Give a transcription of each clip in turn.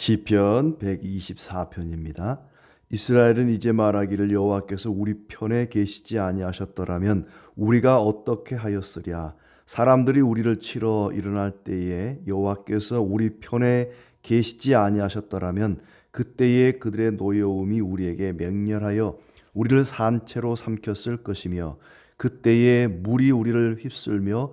시편 124편입니다. 이스라엘은 이제 말하기를 여호와께서 우리 편에 계시지 아니하셨더라면 우리가 어떻게 하였으랴 사람들이 우리를 치러 일어날 때에 여호와께서 우리 편에 계시지 아니하셨더라면 그때에 그들의 노여움이 우리에게 맹렬하여 우리를 산채로 삼켰을 것이며 그때에 물이 우리를 휩쓸며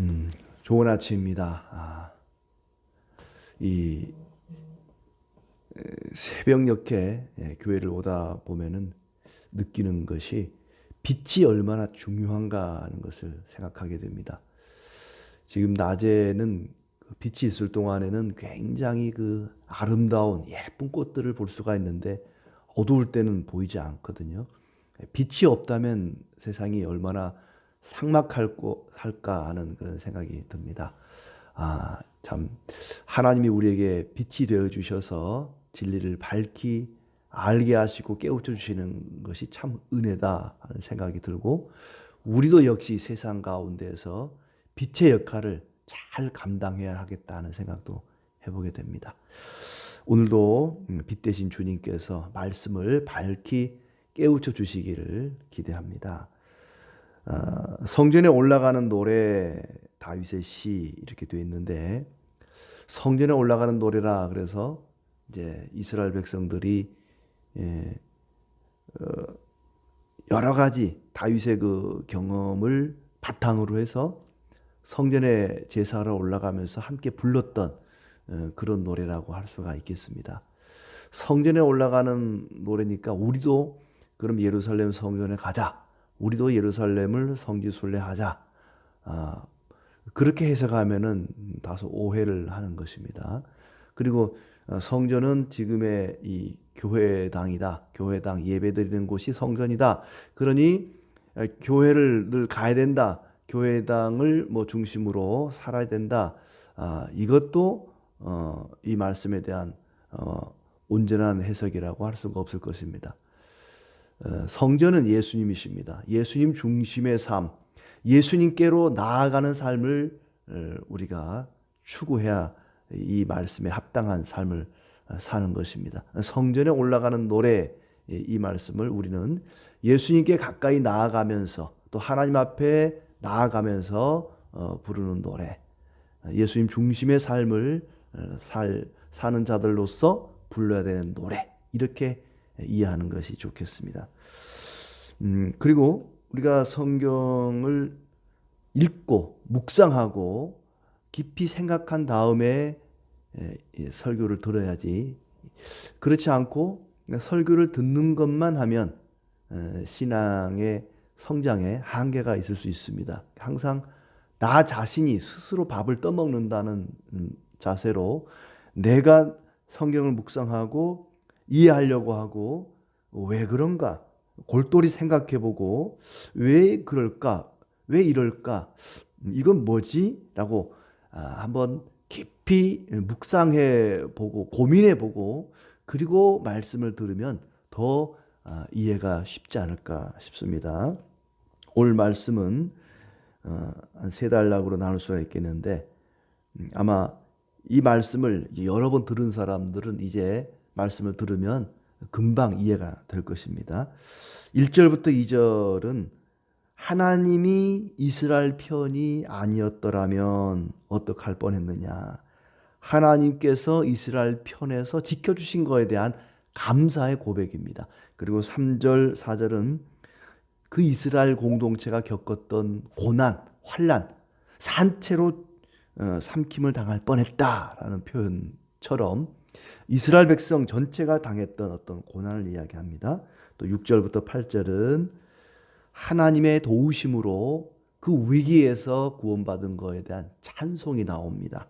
음, 좋은 아침입니다. 아, 이 새벽녘에 예, 교회를 오다 보면은 느끼는 것이 빛이 얼마나 중요한가 하는 것을 생각하게 됩니다. 지금 낮에는 그 빛이 있을 동안에는 굉장히 그 아름다운 예쁜 꽃들을 볼 수가 있는데 어두울 때는 보이지 않거든요. 빛이 없다면 세상이 얼마나 삭막할까 하는 그런 생각이 듭니다. 아, 참 하나님이 우리에게 빛이 되어 주셔서 진리를 밝히 알게 하시고 깨우쳐 주시는 것이 참 은혜다 하는 생각이 들고 우리도 역시 세상 가운데서 빛의 역할을 잘 감당해야 하겠다는 생각도 해보게 됩니다. 오늘도 음, 빛 대신 주님께서 말씀을 밝히 깨우쳐 주시기를 기대합니다. 어, 성전에 올라가는 노래 다윗의 시 이렇게 되어 있는데 성전에 올라가는 노래라 그래서 이제 이스라엘 백성들이 예, 어, 여러 가지 다윗의 그 경험을 바탕으로 해서 성전에 제사하러 올라가면서 함께 불렀던 어, 그런 노래라고 할 수가 있겠습니다. 성전에 올라가는 노래니까 우리도 그럼 예루살렘 성전에 가자. 우리도 예루살렘을 성지순례하자. 아, 그렇게 해석하면은 다소 오해를 하는 것입니다. 그리고 어, 성전은 지금의 이 교회당이다. 교회당 예배드리는 곳이 성전이다. 그러니 어, 교회를 늘 가야 된다. 교회당을 뭐 중심으로 살아야 된다. 아, 이것도 어, 이 말씀에 대한 어, 온전한 해석이라고 할 수가 없을 것입니다. 어, 성전은 예수님이십니다. 예수님 중심의 삶, 예수님께로 나아가는 삶을 어, 우리가 추구해야 이 말씀에 합당한 삶을 어, 사는 것입니다. 성전에 올라가는 노래 이 말씀을 우리는 예수님께 가까이 나아가면서 또 하나님 앞에 나아가면서 부르는 노래, 예수님 중심의 삶을 살, 사는 자들로서 불러야 되는 노래 이렇게 이해하는 것이 좋겠습니다. 음, 그리고 우리가 성경을 읽고 묵상하고 깊이 생각한 다음에 예, 설교를 들어야지. 그렇지 않고 설교를 듣는 것만 하면 신앙의 성장에 한계가 있을 수 있습니다. 항상 나 자신이 스스로 밥을 떠먹는다는 음, 자세로 내가 성경을 묵상하고 이해하려고 하고 왜 그런가? 골똘히 생각해 보고 왜 그럴까? 왜 이럴까? 이건 뭐지? 라고 아, 한번 깊이 묵상해 보고 고민해 보고 그리고 말씀을 들으면 더 아, 이해가 쉽지 않을까 싶습니다. 오늘 말씀은 어, 한세 단락으로 나눌 수가 있겠는데 음, 아마 이 말씀을 여러 번 들은 사람들은 이제 말씀을 들으면 금방 이해가 될 것입니다. 1절부터 2절은 하나님이 이스라엘 편이 아니었더라면 어떡할 뻔했느냐. 하나님께서 이스라엘 편에서 지켜주신 것에 대한 감사의 고백입니다. 그리고 3절, 4절은 그 이스라엘 공동체가 겪었던 고난, 환란, 산채로 어, 삼킴을 당할 뻔했다라는 표현처럼 이스라엘 백성 전체가 당했던 어떤 고난을 이야기합니다. 또 6절부터 8절은 하나님의 도우심으로 그 위기에서 구원받은 것에 대한 찬송이 나옵니다.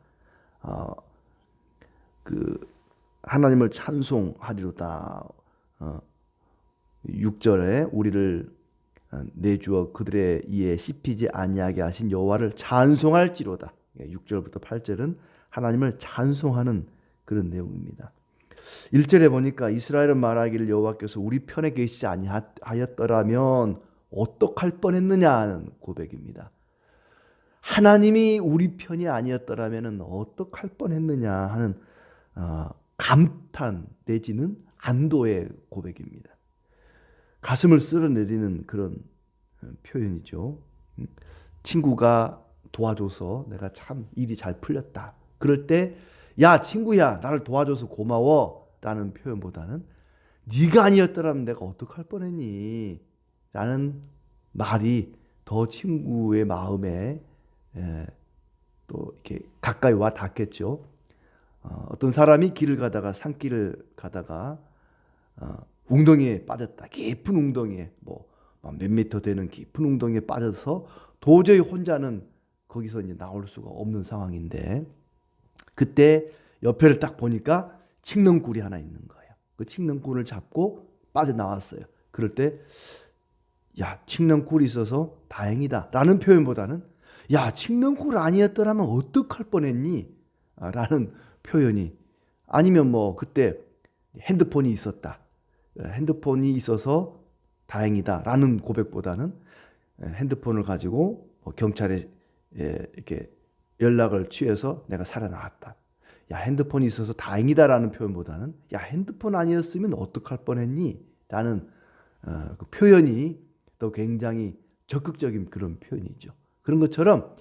어, 그 하나님을 찬송하리로다. 어, 6절에 우리를 어, 내주어 그들의 이에 씹히지 아니하게 하신 여호와를 찬송할지로다. 6절부터 8절은 하나님을 찬송하는 그런 내용입니다. 1절에 보니까 이스라엘은 말하기를 여호와께서 우리 편에 계시지 아니하였더라면 어떡할 뻔했느냐는 고백입니다. 하나님이 우리 편이 아니었더라면 어떡할 뻔했느냐 하는 어, 감탄 내지는 안도의 고백입니다. 가슴을 쓸어내리는 그런 어, 표현이죠. 음, 친구가 도와줘서 내가 참 일이 잘 풀렸다. 그럴 때, 야 친구야, 나를 도와줘서 고마워.라는 표현보다는 네가 아니었더라면 내가 어떡할 뻔했니? 라는 말이 더 친구의 마음에 예, 또 이렇게 가까이 와 닿겠죠. 어, 어떤 사람이 길을 가다가 산길을 가다가 어, 웅덩이에 빠졌다. 깊은 웅덩이에 뭐몇 미터 되는 깊은 웅덩이에 빠져서 도저히 혼자는 거기서 이제 나올 수가 없는 상황인데 그때 옆에를 딱 보니까 칡렁꿀이 하나 있는 거예요. 그 칡렁꿀을 잡고 빠져나왔어요. 그럴 때 야, 칡렁꿀이 있어서 다행이다. 라는 표현보다는 야, 칡렁꿀 아니었더라면 어떡할 뻔했니? 아, 라는 표현이 아니면 뭐 그때 핸드폰이 있었다. 핸드폰이 있어서 다행이다. 라는 고백보다는 핸드폰을 가지고 뭐 경찰에 예, 이렇게 연락을 취해서 내가 살아나왔다. 야, 핸드폰이 있어서 다행이다라는 표현보다는 야, 핸드폰 아니었으면 어떡할 뻔했니? 라는 어, 그 표현이 또 굉장히 적극적인 그런 표현이죠. 그런 것처럼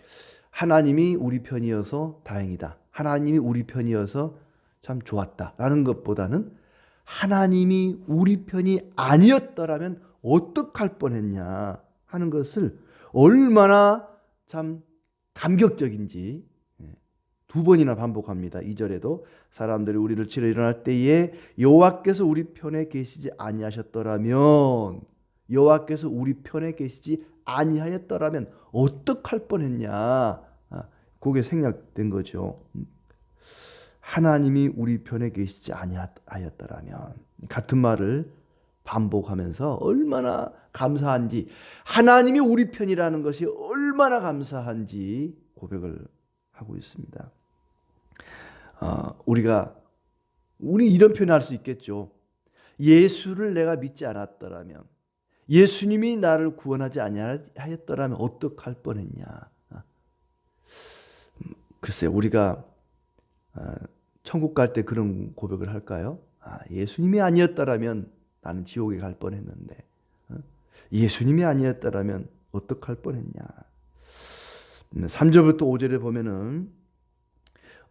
하나님이 우리 편이어서 다행이다. 하나님이 우리 편이어서 참 좋았다라는 것보다는 하나님이 우리 편이 아니었더라면 어떡할 뻔했냐 하는 것을 얼마나 참 감격적인지 예, 두 번이나 반복합니다. 2절에도 사람들이 우리를 치러 일어날 때에 여호와께서 우리 편에 계시지 아니하셨더라면 여호와께서 우리 편에 계시지 아니하였더라면 어떡할 뻔했냐. 아, 그게 생략된 거죠. 음. 하나님이 우리 편에 계시지 아니하였더라면 같은 말을 반복하면서 얼마나 감사한지 하나님이 우리 편이라는 것이 얼마나 감사한지 고백을 하고 있습니다. 어, 우리가 우리 이런 표현할 수 있겠죠. 예수를 내가 믿지 않았더라면 예수님이 나를 구원하지 아니하였더라면 어떡할 뻔했냐. 음, 글쎄 우리가 어, 천국 갈 때 그런 고백을 할까요? 아, 예수님이 아니었더라면 나는 지옥에 갈 뻔했는데 어? 예수님이 아니었더라면 어떡할 뻔했냐. 3절부터 음, 5절에 보면은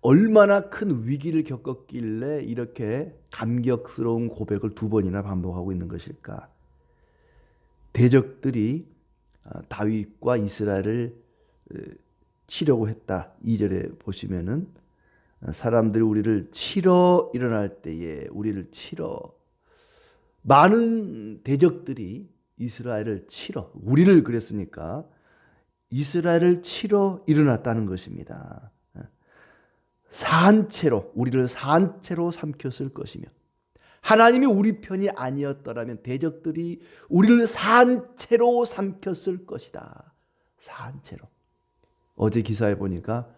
얼마나 큰 위기를 겪었길래 이렇게 감격스러운 고백을 두 번이나 반복하고 있는 것일까? 대적들이 어, 다윗과 이스라엘을 어, 치려고 했다. 2절에 보시면은 사람들이 우리를 치러 일어날 때에 우리를 치러 많은 대적들이 이스라엘을 치러 우리를 그랬으니까 이스라엘을 치러 일어났다는 것입니다. 산채로 우리를 산채로 삼켰을 것이며 하나님이 우리 편이 아니었더라면 대적들이 우리를 산채로 삼켰을 것이다. 산채로. 어제 기사에 보니까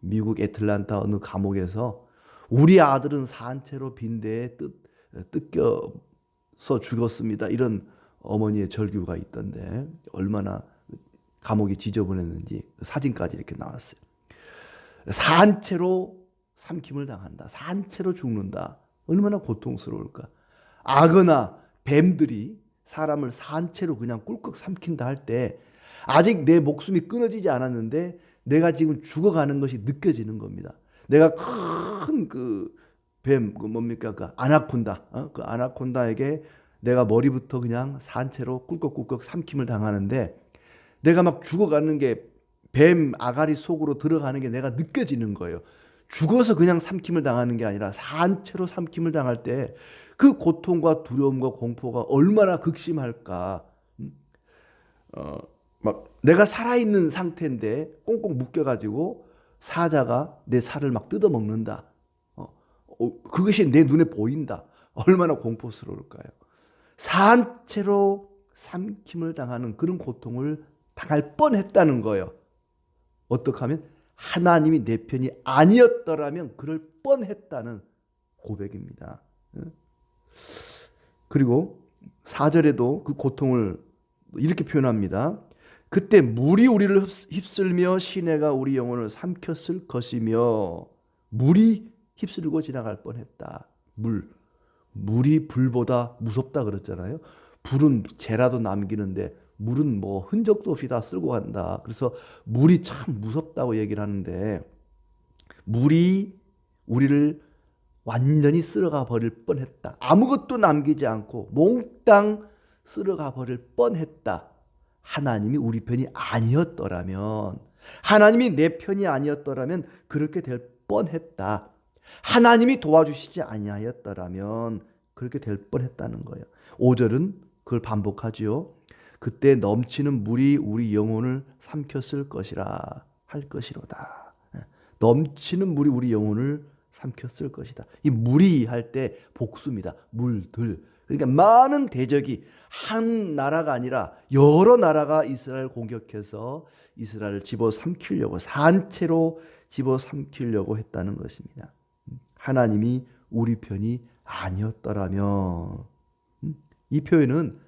미국 애틀란타 어느 감옥에서 우리 아들은 산채로 빈대에 뜯, 뜯겨 서 죽었습니다. 이런 어머니의 절규가 있던데 얼마나 감옥이 지저분했는지 사진까지 이렇게 나왔어요. 산채로 삼킴을 당한다. 산채로 죽는다. 얼마나 고통스러울까. 악어나 뱀들이 사람을 산채로 그냥 꿀꺽 삼킨다 할 때 아직 내 목숨이 끊어지지 않았는데 내가 지금 죽어가는 것이 느껴지는 겁니다. 내가 큰 그 뱀, 그 뭡니까? 그 아나콘다. 어? 그 아나콘다에게 내가 머리부터 그냥 산채로 꿀꺽꿀꺽 삼킴을 당하는데 내가 막 죽어가는 게 뱀 아가리 속으로 들어가는 게 내가 느껴지는 거예요. 죽어서 그냥 삼킴을 당하는 게 아니라 산채로 삼킴을 당할 때 그 고통과 두려움과 공포가 얼마나 극심할까. 음? 어, 막 내가 살아있는 상태인데 꽁꽁 묶여가지고 사자가 내 살을 막 뜯어먹는다. 어, 어, 그것이 내 눈에 보인다. 얼마나 공포스러울까요? 산채로 삼킴을 당하는 그런 고통을 당할 뻔했다는 거예요. 어떻게 하면 하나님이 내 편이 아니었더라면 그럴 뻔했다는 고백입니다. 그리고 4절에도 그 고통을 이렇게 표현합니다. 그때 물이 우리를 휩쓸며 시내가 우리 영혼을 삼켰을 것이며 물이 휩쓸고 지나갈 뻔했다. 물. 물이 불보다 무섭다 그랬잖아요. 불은 재라도 남기는데 물은 뭐 흔적도 없이 다 쓸고 간다. 그래서 물이 참 무섭다고 얘기를 하는데 물이 우리를 완전히 쓸어가 버릴 뻔했다. 아무것도 남기지 않고 몽땅 쓸어가 버릴 뻔했다. 하나님이 우리 편이 아니었더라면 하나님이 내 편이 아니었더라면 그렇게 될 뻔했다. 하나님이 도와주시지 아니하였더라면 그렇게 될 뻔했다는 거예요. 5절은 그걸 반복하지요. 그때 넘치는 물이 우리 영혼을 삼켰을 것이라 할 것이로다. 넘치는 물이 우리 영혼을 삼켰을 것이다. 이 물이 할 때 복수입니다. 물들. 그러니까 많은 대적이 한 나라가 아니라 여러 나라가 이스라엘 공격해서 이스라엘을 집어삼키려고 산채로 집어삼키려고 했다는 것입니다. 하나님이 우리 편이 아니었더라면 음? 이 표현은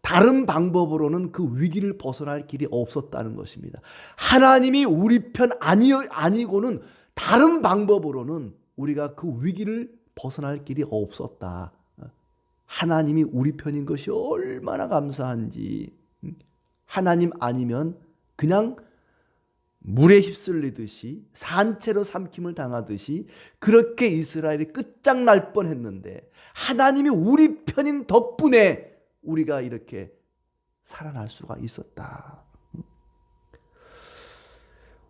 다른 방법으로는 그 위기를 벗어날 길이 없었다는 것입니다. 하나님이 우리 편 아니 아니고는 다른 방법으로는 우리가 그 위기를 벗어날 길이 없었다. 하나님이 우리 편인 것이 얼마나 감사한지. 하나님 아니면 그냥 물에 휩쓸리듯이 산채로 삼킴을 당하듯이 그렇게 이스라엘이 끝장날 뻔했는데 하나님이 우리 편인 덕분에 우리가 이렇게 살아날 수가 있었다.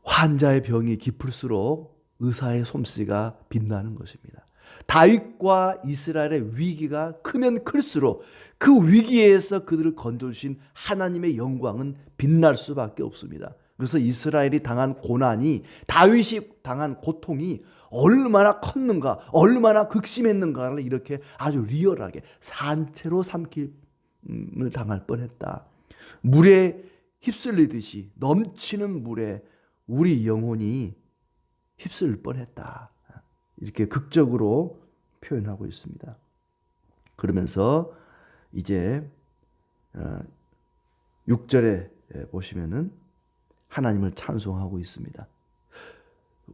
환자의 병이 깊을수록 의사의 솜씨가 빛나는 것입니다. 다윗과 이스라엘의 위기가 크면 클수록 그 위기에서 그들을 건져주신 하나님의 영광은 빛날 수밖에 없습니다. 그래서 이스라엘이 당한 고난이 다윗이 당한 고통이 얼마나 컸는가, 얼마나 극심했는가를 이렇게 아주 리얼하게 산채로 삼킴을 당할 뻔했다. 물에 휩쓸리듯이 넘치는 물에 우리 영혼이 휩쓸 뻔했다. 이렇게 극적으로 표현하고 있습니다. 그러면서 이제 6절에 어, 보시면은 하나님을 찬송하고 있습니다.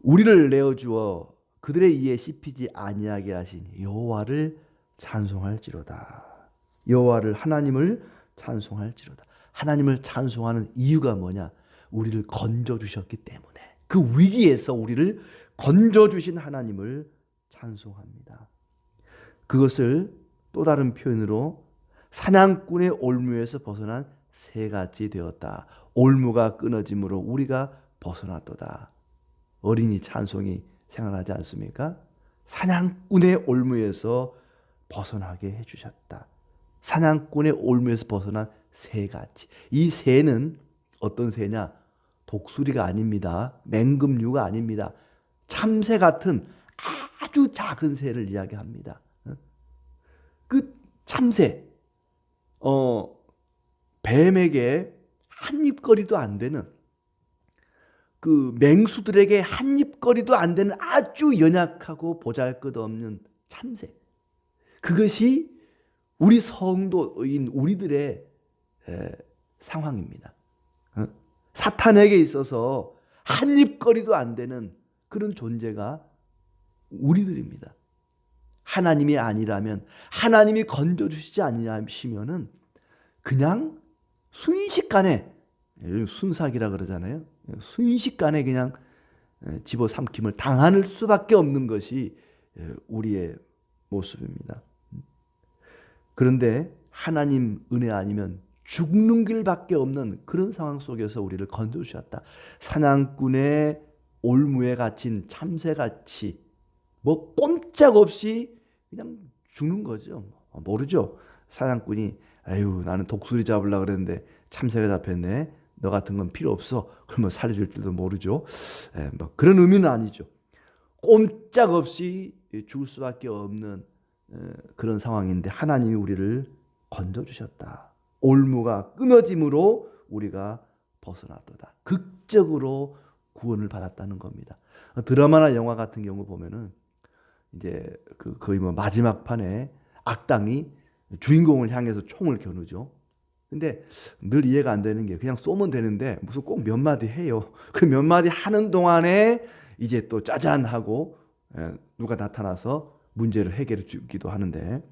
우리를 내어 주어 그들의 이에 씹히지 아니하게 하신 여호와를 찬송할지로다. 여호와를 하나님을 찬송할지로다. 하나님을 찬송하는 이유가 뭐냐? 우리를 건져 주셨기 때문에 그 위기에서 우리를 건져 주신 하나님을 찬송합니다. 그것을 또 다른 표현으로 사냥꾼의 올무에서 벗어난 새 같이 되었다. 올무가 끊어짐으로 우리가 벗어났도다. 어린이 찬송이 생각나지 않습니까? 사냥꾼의 올무에서 벗어나게 해주셨다. 사냥꾼의 올무에서 벗어난 새같이. 이 새는 어떤 새냐? 독수리가 아닙니다. 맹금류가 아닙니다. 참새 같은 아주 작은 새를 이야기합니다. 그 참새, 어, 뱀에게 한 입거리도 안 되는 그 맹수들에게 한 입거리도 안 되는 아주 연약하고 보잘것없는 참새. 그것이 우리 성도인 우리들의 에, 상황입니다. 어? 사탄에게 있어서 한 입거리도 안 되는 그런 존재가 우리들입니다. 하나님이 아니라면 하나님이 건져주시지 아니하시면은 그냥 순식간에 순삭이라 그러잖아요. 순식간에 그냥 집어삼킴을 당할 수밖에 없는 것이 우리의 모습입니다. 그런데 하나님 은혜 아니면 죽는 길밖에 없는 그런 상황 속에서 우리를 건져 주셨다. 사냥꾼의 올무에 갇힌 참새같이 뭐 꼼짝없이 그냥 죽는 거죠. 모르죠. 사냥꾼이 아유 나는 독수리 잡으려 그랬는데 참새가 잡혔네. 너 같은 건 필요 없어. 그러면 살려줄 줄도 모르죠. 에, 뭐 그런 의미는 아니죠. 꼼짝없이 죽을 수밖에 없는 어, 그런 상황인데 하나님이 우리를 건져 주셨다. 올무가 끊어짐으로 우리가 벗어났도다. 극적으로 구원을 받았다는 겁니다. 드라마나 영화 같은 경우 보면은 이제 그 거의 뭐 마지막 판에 악당이 주인공을 향해서 총을 겨누죠. 근데 늘 이해가 안 되는 게 그냥 쏘면 되는데 무슨 꼭 몇 마디 해요. 그 몇 마디 하는 동안에 이제 또 짜잔 하고 예, 누가 나타나서 문제를 해결해 주기도 하는데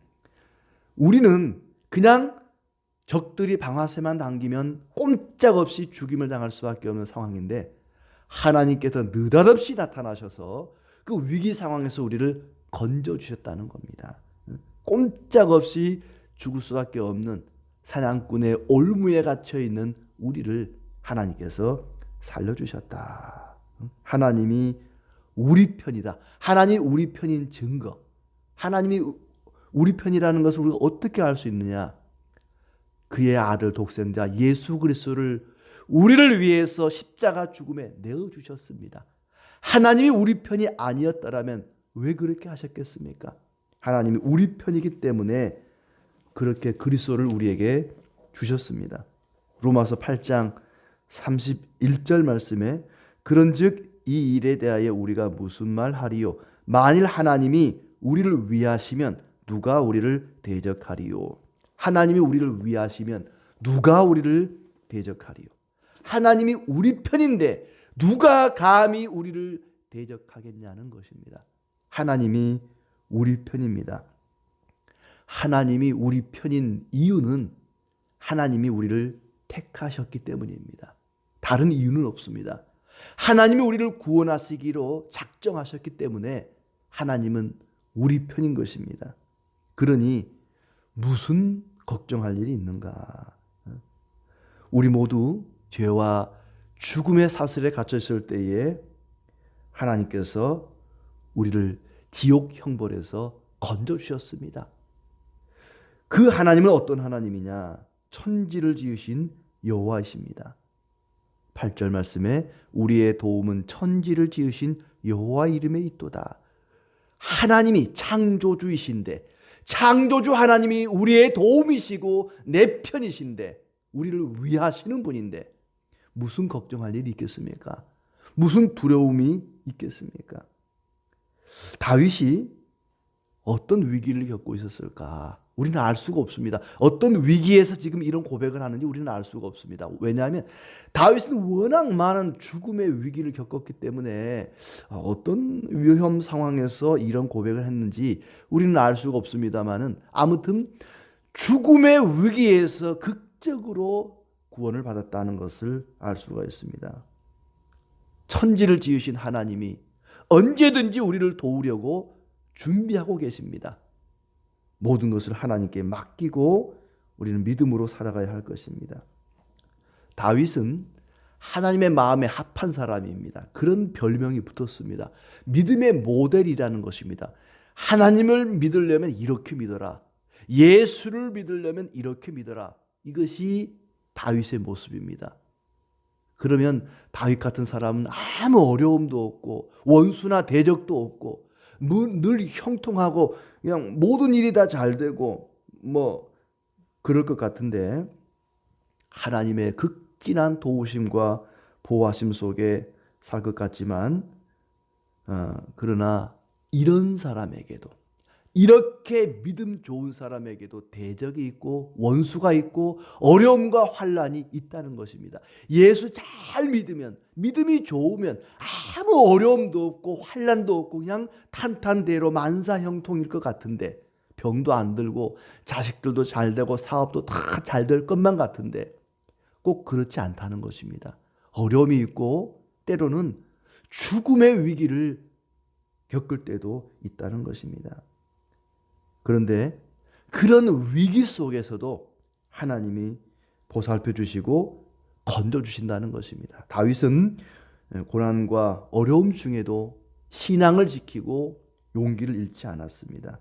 우리는 그냥 적들이 방아쇠만 당기면 꼼짝없이 죽임을 당할 수밖에 없는 상황인데 하나님께서 느닷없이 나타나셔서 그 위기 상황에서 우리를 건져 주셨다는 겁니다. 꼼짝없이 죽을 수밖에 없는 사냥꾼의 올무에 갇혀 있는 우리를 하나님께서 살려 주셨다. 하나님이 우리 편이다. 하나님이 우리 편인 증거. 하나님이 우리 편이라는 것을 우리가 어떻게 알 수 있느냐? 그의 아들 독생자 예수 그리스도를 우리를 위해서 십자가 죽음에 내어 주셨습니다. 하나님이 우리 편이 아니었더라면 왜 그렇게 하셨겠습니까? 하나님이 우리 편이기 때문에 그렇게 그리스도를 우리에게 주셨습니다. 로마서 8장 31절 말씀에 그런즉 이 일에 대하여 우리가 무슨 말 하리요 만일 하나님이 우리를 위하시면 누가 우리를 대적하리요 하나님이 우리를 위하시면 누가 우리를 대적하리요 하나님이 우리 편인데 누가 감히 우리를 대적하겠냐는 것입니다. 하나님이 우리 편입니다. 하나님이 우리 편인 이유는 하나님이 우리를 택하셨기 때문입니다. 다른 이유는 없습니다. 하나님이 우리를 구원하시기로 작정하셨기 때문에 하나님은 우리 편인 것입니다. 그러니 무슨 걱정할 일이 있는가? 우리 모두 죄와 죽음의 사슬에 갇혀 있을 때에 하나님께서 우리를 지옥 형벌에서 건져 주셨습니다. 그 하나님은 어떤 하나님이냐? 천지를 지으신 여호와이십니다. 8절 말씀에 우리의 도움은 천지를 지으신 여호와 이름에 있도다. 하나님이 창조주이신데 창조주 하나님이 우리의 도움이시고 내 편이신데 우리를 위하시는 분인데 무슨 걱정할 일이 있겠습니까? 무슨 두려움이 있겠습니까? 다윗이 어떤 위기를 겪고 있었을까? 우리는 알 수가 없습니다. 어떤 위기에서 지금 이런 고백을 하는지 우리는 알 수가 없습니다. 왜냐하면 다윗은 워낙 많은 죽음의 위기를 겪었기 때문에 어떤 위험 상황에서 이런 고백을 했는지 우리는 알 수가 없습니다만은 아무튼 죽음의 위기에서 극적으로 구원을 받았다는 것을 알 수가 있습니다. 천지를 지으신 하나님이 언제든지 우리를 도우려고 준비하고 계십니다. 모든 것을 하나님께 맡기고 우리는 믿음으로 살아가야 할 것입니다. 다윗은 하나님의 마음에 합한 사람입니다. 그런 별명이 붙었습니다. 믿음의 모델이라는 것입니다. 하나님을 믿으려면 이렇게 믿어라. 예수를 믿으려면 이렇게 믿어라. 이것이 다윗의 모습입니다. 그러면 다윗 같은 사람은 아무 어려움도 없고 원수나 대적도 없고 늘 형통하고 그냥 모든 일이 다 잘 되고 뭐 그럴 것 같은데 하나님의 극진한 도우심과 보호하심 속에 살 것 같지만 어, 그러나 이런 사람에게도 이렇게 믿음 좋은 사람에게도 대적이 있고 원수가 있고 어려움과 환란이 있다는 것입니다. 예수 잘 믿으면 믿음이 좋으면 아무 어려움도 없고 환란도 없고 그냥 탄탄대로 만사형통일 것 같은데 병도 안 들고 자식들도 잘 되고 사업도 다 잘 될 것만 같은데 꼭 그렇지 않다는 것입니다. 어려움이 있고 때로는 죽음의 위기를 겪을 때도 있다는 것입니다. 그런데 그런 위기 속에서도 하나님이 보살펴 주시고 건져 주신다는 것입니다. 다윗은 고난과 어려움 중에도 신앙을 지키고 용기를 잃지 않았습니다.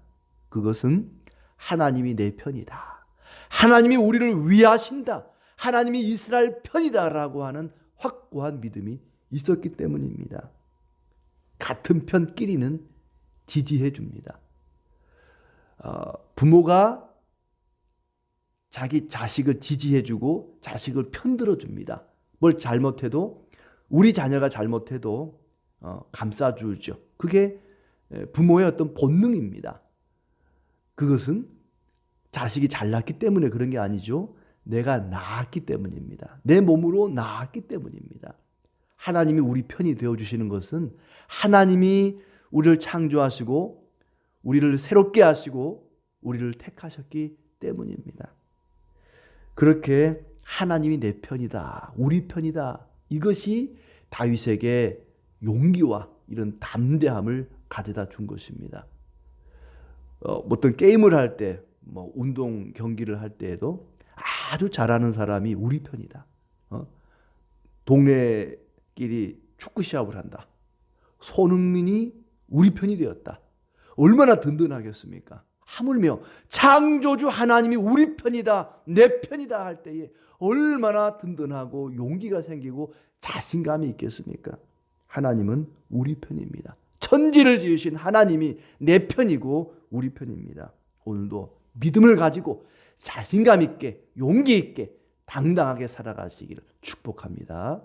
그것은 하나님이 내 편이다. 하나님이 우리를 위하신다. 하나님이 이스라엘 편이다라고 하는 확고한 믿음이 있었기 때문입니다. 같은 편끼리는 지지해 줍니다. 어, 부모가 자기 자식을 지지해 주고 자식을 편들어 줍니다. 뭘 잘못해도 우리 자녀가 잘못해도 어, 감싸 주죠. 그게 에, 부모의 어떤 본능입니다. 그것은 자식이 잘났기 때문에 그런 게 아니죠. 내가 낳았기 때문입니다. 내 몸으로 낳았기 때문입니다. 하나님이 우리 편이 되어 주시는 것은 하나님이 우리를 창조하시고 우리를 새롭게 하시고 우리를 택하셨기 때문입니다. 그렇게 하나님이 내 편이다. 우리 편이다. 이것이 다윗에게 용기와 이런 담대함을 가져다 준 것입니다. 어, 어떤 게임을 할 때, 뭐 운동 경기를 할 때에도 아주 잘하는 사람이 우리 편이다. 어? 동네끼리 축구 시합을 한다. 손흥민이 우리 편이 되었다. 얼마나 든든하겠습니까? 하물며 창조주 하나님이 우리 편이다, 내 편이다 할 때에 얼마나 든든하고 용기가 생기고 자신감이 있겠습니까? 하나님은 우리 편입니다. 천지를 지으신 하나님이 내 편이고 우리 편입니다. 오늘도 믿음을 가지고 자신감 있게 용기 있게 당당하게 살아가시기를 축복합니다.